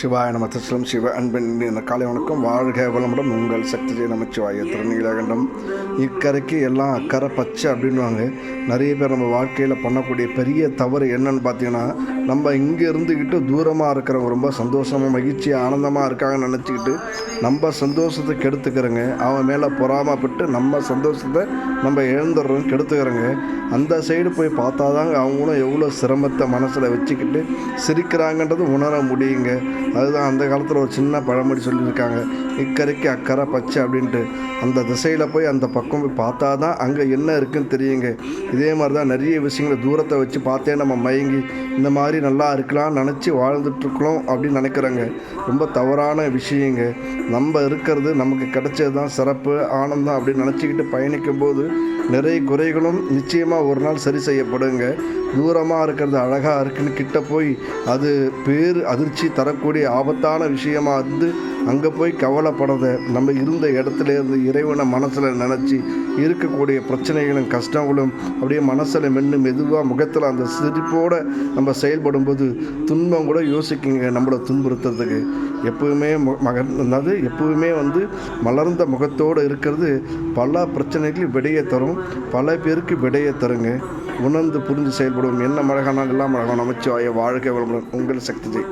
நமச்சிவாய நம சிவ அன்பின் இந்த காலை வணக்கம். வாழ்க வளமுடன் உங்கள் சக்தி ஜெய நமச்சிவாய திருநீலகண்டம். இக்கரைக்கு எல்லாம் அக்கறை பச்சை அப்படின்வாங்க நிறைய பேர் நம்ம வாழ்க்கையில் பண்ணக்கூடிய பெரிய தவறு என்னன்னு பார்த்தீங்கன்னா நம்ம இங்கே இருந்துக்கிட்டு தூரமாக இருக்கிறவங்க ரொம்ப சந்தோஷமாக மகிழ்ச்சியாக ஆனந்தமாக இருக்காங்கன்னு நினச்சிக்கிட்டு நம்ம சந்தோஷத்தை கெடுத்துக்கிறோங்க. அவன் மேலே பொறாமப்பட்டு நம்ம சந்தோஷத்தை நம்ம இழந்துடுறோம் கெடுத்துக்கிறோங்க. அந்த சைடு போய் பார்த்தா தாங்க அவங்களும் எவ்வளோ சிரமத்தை மனசில் வச்சுக்கிட்டு சிரிக்கிறாங்கன்றது உணர முடியுங்க. அதுதான் அந்த காலத்தில் ஒரு சின்ன பழமொழி சொல்லியிருக்காங்க. இக்கரைக்கு அக்கறை பச்சை அப்படின்ட்டு. அந்த திசையில் போய் அந்த பக்கம் போய் பார்த்தா தான் அங்கே என்ன இருக்குன்னு தெரியுங்க. இதே மாதிரி தான் நிறைய விஷயங்களை தூரத்தை வச்சு பார்த்தே நம்ம மயங்கி இந்த மாதிரி நல்லா இருக்கலாம்னு நினச்சி வாழ்ந்துட்டுருக்கலாம் அப்படின்னு நினைக்கிறோங்க. ரொம்ப தவறான விஷயங்க. நம்ம இருக்கிறது நமக்கு கிடைச்சது தான் சிறப்பு ஆனந்தம் அப்படின்னு நினச்சிக்கிட்டு பயணிக்கும் போது நிறைய குறைகளும் நிச்சயமாக ஒரு நாள் சரி செய்யப்படுங்க. தூரமாக இருக்கிறது அழகாக இருக்குன்னு கிட்ட போய் அது பேர் அதிர்ச்சி தரக்கூடிய ஆபத்தான விஷயமாக இருந்து அங்கே போய் கவலைப்படாத நம்ம இருந்த இடத்துல இருந்து இறைவனை மனசில் நினச்சி இருக்கக்கூடிய பிரச்சனைகளும் கஷ்டங்களும் அப்படியே மனசில் மென்று மெதுவாக முகத்தில் அந்த சிரிப்போடு நம்ம செயல்படும்போது துன்பம் கூட யோசிக்குங்க நம்மளை துன்புறுத்துறதுக்கு. எப்பவுமே மு- மகன் அதாவது எப்பவுமே வந்து மலர்ந்த முகத்தோடு இருக்கிறது பல பிரச்சனைகளுக்கு விடையை தரும் பல பேருக்கு விடையை தருங்க. உணர்ந்து புரிந்து செயல்படுவோம். என்ன மழகானால் எல்லாம் மழகான அமைச்சு வாழ்க்கை வளமுடன். உங்கள் சக்தி ஜெய்.